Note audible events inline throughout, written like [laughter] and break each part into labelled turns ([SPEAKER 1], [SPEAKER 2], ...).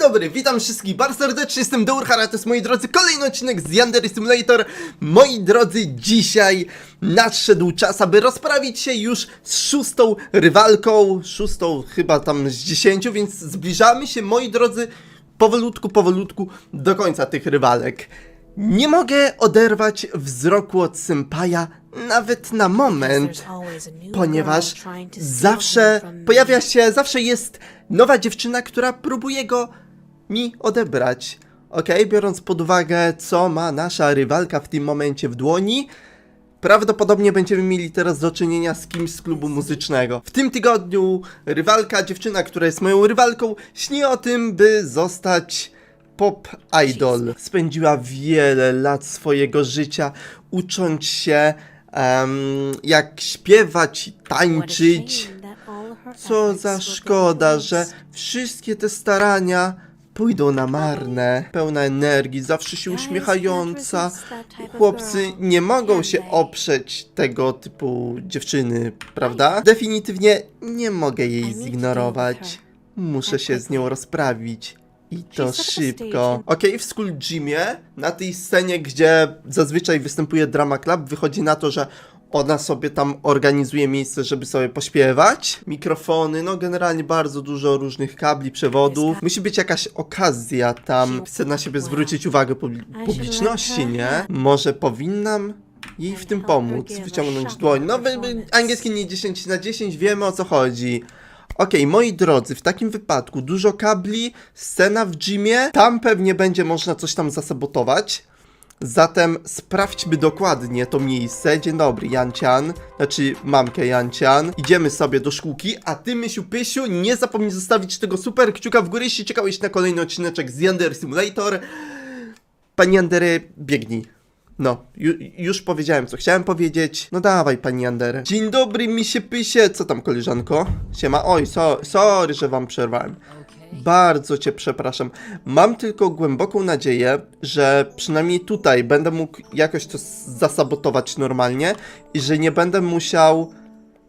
[SPEAKER 1] dobry, witam wszystkich bardzo serdecznie, jestem Dourhara, to jest moi drodzy kolejny odcinek z Yandere Simulator. Moi drodzy, dzisiaj nadszedł czas, aby rozprawić się już z szóstą rywalką, szóstą chyba tam z dziesięciu, więc zbliżamy się, moi drodzy, powolutku, powolutku do końca tych rywalek. Nie mogę oderwać wzroku od Senpaja nawet na moment, ponieważ zawsze pojawia się, zawsze jest nowa dziewczyna, która próbuje go mi odebrać. Okej, biorąc pod uwagę, co ma nasza rywalka w tym momencie w dłoni, prawdopodobnie będziemy mieli teraz do czynienia z kimś z klubu muzycznego. W tym tygodniu rywalka, dziewczyna, która jest moją rywalką, śni o tym, by zostać pop idol. Spędziła wiele lat swojego życia ucząc się em, jak śpiewać tańczyć. Co za szkoda, że wszystkie te starania pójdą na marne. Pełna energii, zawsze się uśmiechająca. Chłopcy nie mogą się oprzeć tego typu dziewczyny, prawda? Definitywnie nie mogę jej zignorować. Muszę się z nią rozprawić. I to szybko. Okej, w School Gymie, na tej scenie, gdzie zazwyczaj występuje Drama Club, wychodzi na to, że ona sobie tam organizuje miejsce, żeby sobie pośpiewać. Mikrofony, no generalnie bardzo dużo różnych kabli, przewodów. Musi być jakaś okazja tam. Chcę na siebie zwrócić uwagę publi- publiczności, nie? Może powinnam jej w tym pomóc, wyciągnąć dłoń. No, wy, wy, angielski nie 10 na 10, wiemy o co chodzi. Okej, moi drodzy, w takim wypadku dużo kabli, scena w gymie, tam pewnie będzie można coś tam zasabotować. Zatem sprawdźmy dokładnie to miejsce. Dzień dobry, Jancian. Znaczy, mamkę Jancian. Idziemy sobie do szkółki, a ty, Mysiu Pysiu, nie zapomnij zostawić tego super kciuka w górę, jeśli czekałeś na kolejny odcineczek z Yander Simulator. Pani Yandery, biegnij. No, ju, już powiedziałem, co chciałem powiedzieć. No dawaj, pani Yander. Dzień dobry, misie pysie. Co tam, koleżanko? Siema. Oj, so, sorry, że wam przerwałem. Bardzo cię przepraszam. Mam tylko głęboką nadzieję, że przynajmniej tutaj będę mógł jakoś to zasabotować normalnie i że nie będę musiał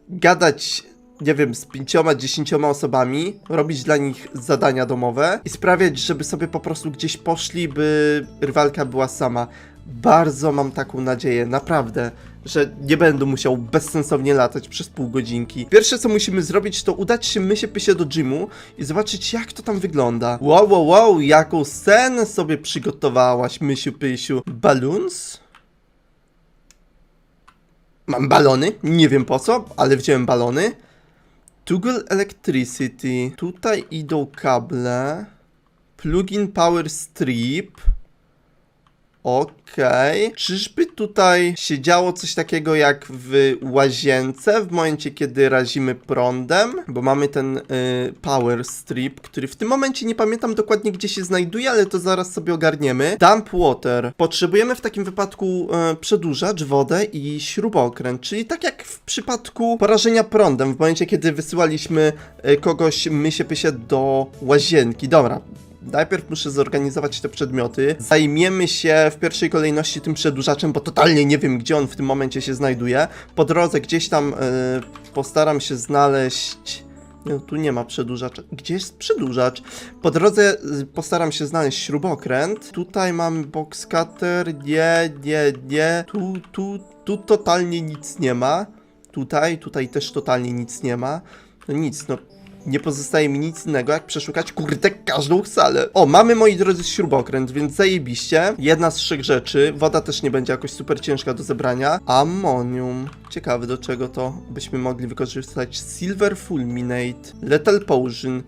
[SPEAKER 1] gadać, nie wiem, z pięcioma, dziesięcioma osobami, robić dla nich zadania domowe i sprawiać, żeby sobie po prostu gdzieś poszli, by rywalka była sama. Bardzo mam taką nadzieję, naprawdę, że nie będę musiał bezsensownie latać przez pół godzinki. Pierwsze co musimy zrobić, to udać się mysie pysie do gymu i zobaczyć jak to tam wygląda. Wow, wow, wow, jaką scenę sobie przygotowałaś, mysiu pysiu. Balloons? Mam balony, nie wiem po co, ale wziąłem balony. Toggle Electricity. Tutaj idą kable. Plugin Power Strip. Okej. Czyżby tutaj się działo coś takiego jak w łazience w momencie, kiedy razimy prądem? Bo mamy ten y, power strip, który w tym momencie nie pamiętam dokładnie gdzie się znajduje, ale to zaraz sobie ogarniemy. Dump water. Potrzebujemy w takim wypadku y, wodę i śrubokręt, czyli tak jak w przypadku porażenia prądem, w momencie kiedy wysyłaliśmy y, kogoś mysie pysie do łazienki. Dobra, Najpierw muszę zorganizować te przedmioty. Zajmiemy się w pierwszej kolejności tym przedłużaczem, bo totalnie nie wiem, gdzie on w tym momencie się znajduje. Po drodze gdzieś tam e, postaram się znaleźć. Nie, tu nie ma przedłużacza. Gdzie jest przedłużacz? Po drodze y, postaram się znaleźć śrubokręt. Tutaj mamy box cutter. Nie, nie, nie. Tu, tu, tu totalnie nic nie ma. Tutaj, tutaj też totalnie nic nie ma. No nic, no nie pozostaje mi nic innego, jak przeszukać kurde każdą salę. O, mamy moi drodzy śrubokręt, więc zajebiście. Jedna z trzech rzeczy. Woda też nie będzie jakoś super ciężka do zebrania. Ammonium. Ciekawe do czego to byśmy mogli wykorzystać. Silver Fulminate. Lethal Potion.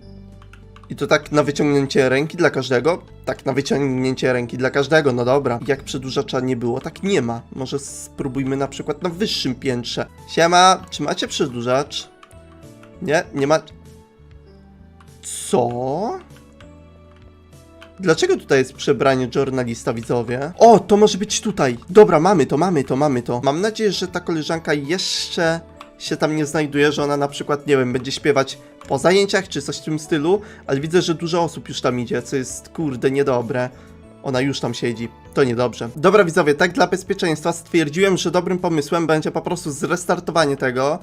[SPEAKER 1] I to tak na wyciągnięcie ręki dla każdego? Tak, na wyciągnięcie ręki dla każdego, no dobra. Jak przedłużacza nie było, tak nie ma. Może spróbujmy na przykład na wyższym piętrze. Siema, czy macie przedłużacz? Nie, nie ma. Co? Dlaczego tutaj jest przebranie journalista, widzowie? O, to może być tutaj. Dobra, mamy to, mamy to, mamy to. Mam nadzieję, że ta koleżanka jeszcze się tam nie znajduje, że ona na przykład, nie wiem, będzie śpiewać po zajęciach czy coś w tym stylu, ale widzę, że dużo osób już tam idzie, co jest, kurde, niedobre. Ona już tam siedzi. To niedobrze. Dobra widzowie, tak dla bezpieczeństwa stwierdziłem, że dobrym pomysłem będzie po prostu zrestartowanie tego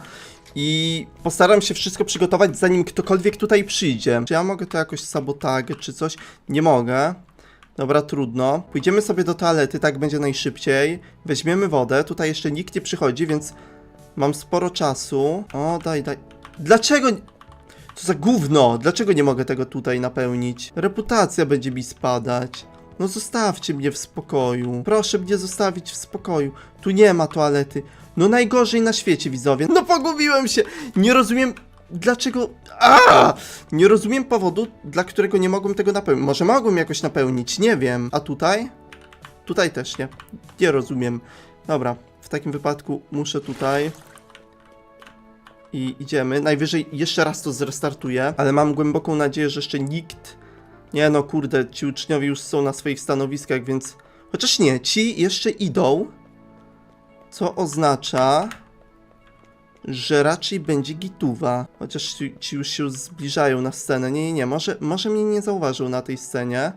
[SPEAKER 1] I postaram się wszystko przygotować, zanim ktokolwiek tutaj przyjdzie. Czy ja mogę to jakoś sabotagę czy coś? Nie mogę. Dobra, trudno. Pójdziemy sobie do toalety, tak będzie najszybciej. Weźmiemy wodę. Tutaj jeszcze nikt nie przychodzi, więc mam sporo czasu. O, daj, daj. Dlaczego... Co za gówno? Dlaczego nie mogę tego tutaj napełnić? Reputacja będzie mi spadać. No zostawcie mnie w spokoju. Proszę mnie zostawić w spokoju. Tu nie ma toalety. No najgorzej na świecie, widzowie. No pogubiłem się. Nie rozumiem dlaczego... A! Nie rozumiem powodu, dla którego nie mogłem tego napełnić. Może mogłem jakoś napełnić, nie wiem. A tutaj? Tutaj też nie. Nie rozumiem. Dobra, w takim wypadku muszę tutaj... I idziemy. Najwyżej jeszcze raz to zrestartuję, ale mam głęboką nadzieję, że jeszcze nikt... Nie no, kurde, ci uczniowie już są na swoich stanowiskach, więc... Chociaż nie, ci jeszcze idą, co oznacza, że raczej będzie gituwa. Chociaż ci, ci już się zbliżają na scenę. Nie, nie, nie, może, może mnie nie zauważył na tej scenie.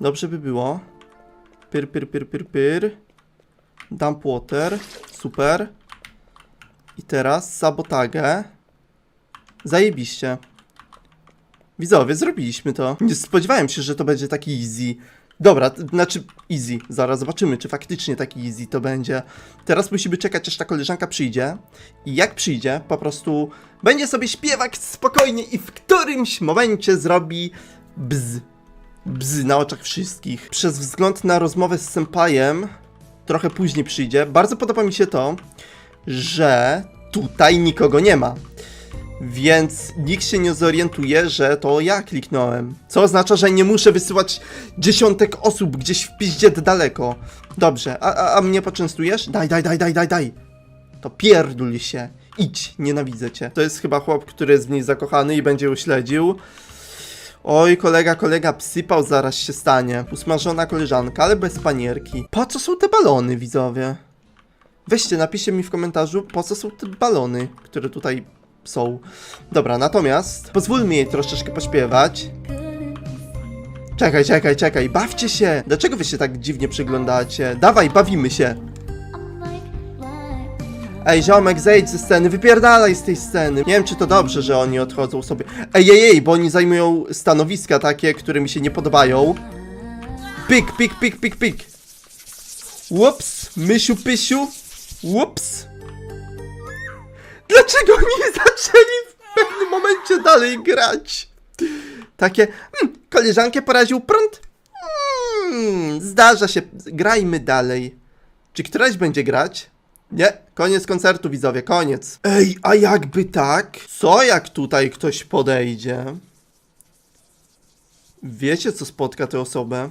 [SPEAKER 1] Dobrze by było. Pyr, pyr, pyr, pyr, pyr. Dump water. Super. I teraz sabotagę. Zajebiście. Widzowie, zrobiliśmy to. Nie spodziewałem się, że to będzie taki easy. Dobra, znaczy easy. Zaraz zobaczymy, czy faktycznie taki easy to będzie. Teraz musimy czekać, aż ta koleżanka przyjdzie. I jak przyjdzie, po prostu będzie sobie śpiewać spokojnie i w którymś momencie zrobi bzz. Bzz na oczach wszystkich. Przez wzgląd na rozmowę z Senpajem, trochę później przyjdzie. Bardzo podoba mi się to, że tutaj nikogo nie ma. Więc nikt się nie zorientuje, że to ja kliknąłem. Co oznacza, że nie muszę wysyłać dziesiątek osób gdzieś w piździet daleko. Dobrze, a, a, a mnie poczęstujesz? Daj, daj, daj, daj, daj, daj. To pierdul się. Idź, nienawidzę cię. To jest chyba chłop, który jest w niej zakochany i będzie ją śledził. Oj, kolega, kolega psypał, zaraz się stanie. Usmażona koleżanka, ale bez panierki. Po co są te balony, widzowie? Weźcie, napiszcie mi w komentarzu, po co są te balony, które tutaj Dobra, natomiast pozwólmy jej troszeczkę pośpiewać. Czekaj, czekaj, czekaj, bawcie się! Dlaczego wy się tak dziwnie przyglądacie? Dawaj, bawimy się! Ej, ziomek, zejdź ze sceny, wypierdalaj z tej sceny. Nie wiem, czy to dobrze, że oni odchodzą sobie. Ej, ej, ej, bo oni zajmują stanowiska takie, które mi się nie podobają. Pik, pik, pik, pik, pik. Ups, mysiu, pysiu. Ups. Dlaczego nie [laughs] zaczęli w pewnym momencie dalej grać? Takie, hmm, koleżankę poraził prąd? Hmm, zdarza się, grajmy dalej. Czy któraś będzie grać? Nie, koniec koncertu, widzowie, koniec. Ej, a jakby tak? Co jak tutaj ktoś podejdzie? Wiecie, co spotka tę osobę?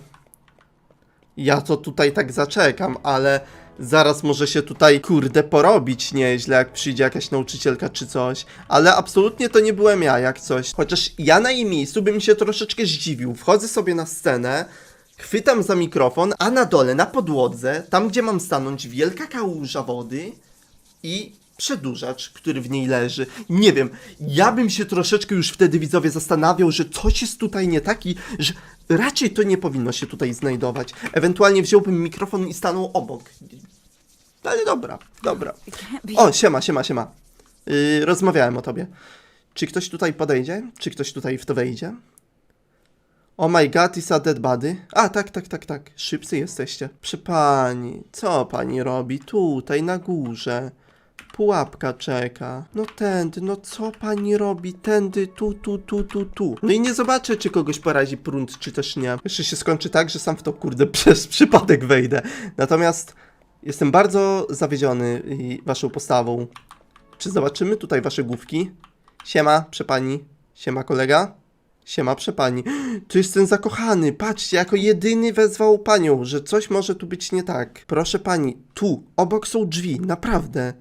[SPEAKER 1] Ja to tutaj tak zaczekam, ale zaraz może się tutaj, kurde, porobić nieźle, jak przyjdzie jakaś nauczycielka czy coś. Ale absolutnie to nie byłem ja, jak coś. Chociaż ja na jej miejscu bym się troszeczkę zdziwił. Wchodzę sobie na scenę, chwytam za mikrofon, a na dole, na podłodze, tam gdzie mam stanąć, wielka kałuża wody i przedłużacz, który w niej leży. Nie wiem, ja bym się troszeczkę już wtedy widzowie zastanawiał, że coś jest tutaj nie taki, że raczej to nie powinno się tutaj znajdować. Ewentualnie wziąłbym mikrofon i stanął obok. Ale dobra, dobra. O, siema, siema, siema. Yy, rozmawiałem o tobie. Czy ktoś tutaj podejdzie? Czy ktoś tutaj w to wejdzie? Oh my god, is a dead body. A, tak, tak, tak, tak. Szybcy jesteście. Przy pani, co pani robi? Tutaj, na górze. Pułapka czeka. No tędy, no co pani robi? Tędy, tu, tu, tu, tu, tu. No i nie zobaczę, czy kogoś porazi prąd, czy też nie. Jeszcze się skończy tak, że sam w to, kurde, [laughs] przez przypadek wejdę. Natomiast jestem bardzo zawiedziony waszą postawą. Czy zobaczymy tutaj wasze główki? Siema, przepani. Siema, kolega. Siema, przepani. [gasps] To jest ten zakochany. Patrzcie, jako jedyny wezwał panią, że coś może tu być nie tak. Proszę pani, tu, obok są drzwi, naprawdę.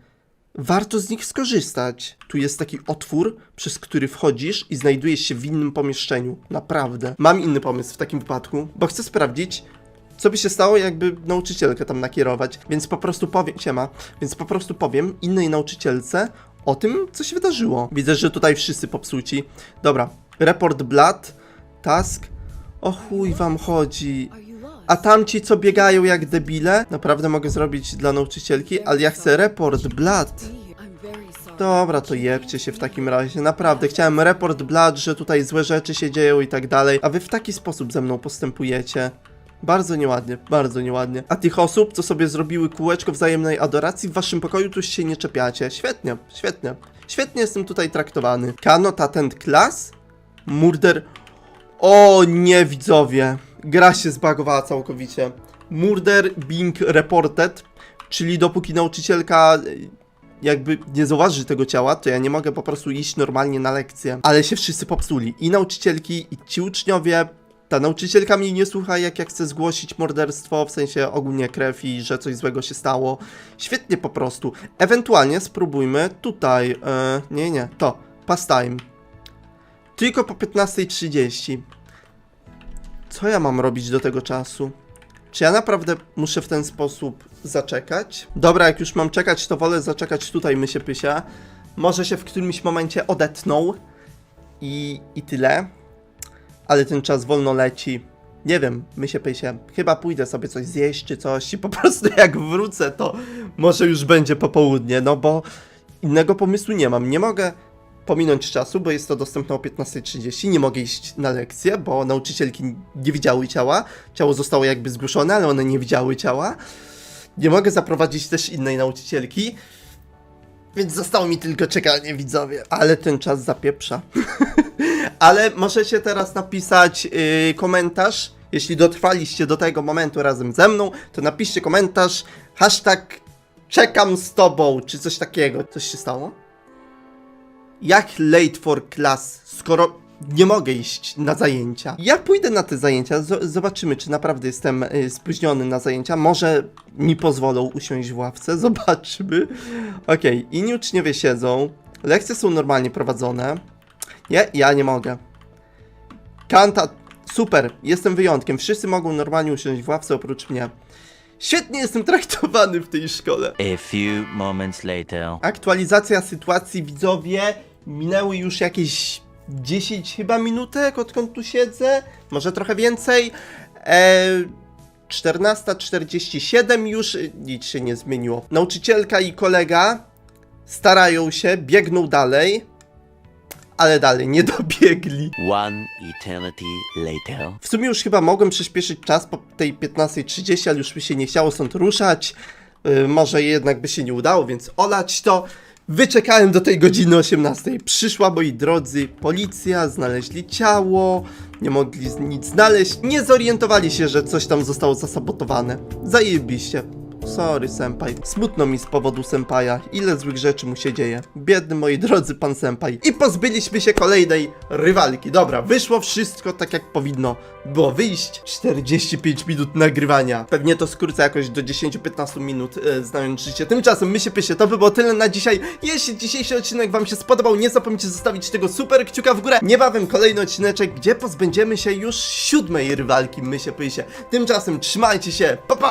[SPEAKER 1] Warto z nich skorzystać. Tu jest taki otwór, przez który wchodzisz i znajdujesz się w innym pomieszczeniu. Naprawdę. Mam inny pomysł w takim wypadku, bo chcę sprawdzić, co by się stało, jakby nauczycielkę tam nakierować. Więc po prostu powiem, siema, więc po prostu powiem innej nauczycielce o tym, co się wydarzyło. Widzę, że tutaj wszyscy popsuci. Dobra, report blood, task. O chuj wam chodzi. A tamci, co biegają jak debile, naprawdę mogę zrobić dla nauczycielki, ale ja chcę report
[SPEAKER 2] sorry.
[SPEAKER 1] Dobra, to jebcie się w takim razie. Naprawdę, chciałem report blood, że tutaj złe rzeczy się dzieją i tak dalej. A wy w taki sposób ze mną postępujecie. Bardzo nieładnie, bardzo nieładnie. A tych osób, co sobie zrobiły kółeczko wzajemnej adoracji, w waszym pokoju tu się nie czepiacie. Świetnie, świetnie. Świetnie jestem tutaj traktowany. Cannot attend class? Murder... O nie, widzowie. Gra się zbagowała całkowicie. Murder being reported, czyli dopóki nauczycielka y, jakby nie zauważy tego ciała, to ja nie mogę po prostu iść normalnie na lekcję. Ale się wszyscy popsuli. I nauczycielki, i ci uczniowie. Ta nauczycielka mnie nie słucha, jak ja chcę zgłosić morderstwo, w sensie ogólnie krew i że coś złego się stało. Świetnie po prostu. Ewentualnie spróbujmy tutaj. E, nie, nie, to. Pastime. Tylko po 15.30. Co ja mam robić do tego czasu? Czy ja naprawdę muszę w ten sposób zaczekać? Dobra, jak już mam czekać, to wolę zaczekać tutaj, mysie pysia. Może się w którymś momencie odetną i, i tyle. Ale ten czas wolno leci. Nie wiem, mysie pysie. Chyba pójdę sobie coś zjeść czy coś i po [laughs] prostu jak wrócę, to może już będzie popołudnie, no bo innego pomysłu nie mam. Nie mogę pominąć czasu, bo jest to dostępne o 15.30. Nie mogę iść na lekcję, bo nauczycielki nie widziały ciała. Ciało zostało jakby zgłoszone, ale one nie widziały ciała. Nie mogę zaprowadzić też innej nauczycielki. Więc zostało mi tylko czekanie, widzowie. Ale ten czas zapieprza. [laughs] ale możecie teraz napisać yy, komentarz. Jeśli dotrwaliście do tego momentu razem ze mną, to napiszcie komentarz. Hashtag czekam z tobą, czy coś takiego. Coś się stało? Jak late for class, skoro nie mogę iść na zajęcia? Ja pójdę na te zajęcia, zobaczymy, czy naprawdę jestem y, spóźniony na zajęcia. Może mi pozwolą usiąść w ławce, [laughs] zobaczymy. Okej, inni uczniowie siedzą, lekcje są normalnie prowadzone. Nie, ja nie mogę. Kanta, super, jestem wyjątkiem. Wszyscy mogą normalnie usiąść w ławce oprócz mnie. Świetnie jestem traktowany w tej szkole.
[SPEAKER 2] A few moments later.
[SPEAKER 1] Aktualizacja sytuacji, widzowie. Minęły już jakieś 10 chyba minutek, odkąd tu siedzę. Może trochę więcej. Eee, 14.47 już, y, nic się nie zmieniło. Nauczycielka i kolega starają się, biegną dalej, ale dalej nie dobiegli.
[SPEAKER 2] One eternity later.
[SPEAKER 1] W sumie już chyba mogłem przyspieszyć czas po tej 15.30, ale już mi się nie chciało stąd ruszać. Yy, może jednak by się nie udało, więc olać to. Wyczekałem do tej godziny 18. Przyszła, moi drodzy, policja, znaleźli ciało, nie mogli nic znaleźć, nie zorientowali się, że coś tam zostało zasabotowane. Zajebiście. Sorry, senpai. Smutno mi z powodu sempaja. Ile złych rzeczy mu się dzieje. Biedny, moi drodzy, pan senpai. I pozbyliśmy się kolejnej rywalki. Dobra, wyszło wszystko tak jak powinno było wyjść. 45 minut nagrywania. Pewnie to skrócę jakoś do 10-15 minut, e, znając życie. Tymczasem, my się pysie, to by było tyle na dzisiaj. Jeśli dzisiejszy odcinek wam się spodobał, nie zapomnijcie zostawić tego super kciuka w górę. Niebawem kolejny odcineczek, gdzie pozbędziemy się już siódmej rywalki, my się pysie. Tymczasem, trzymajcie się, pa pa!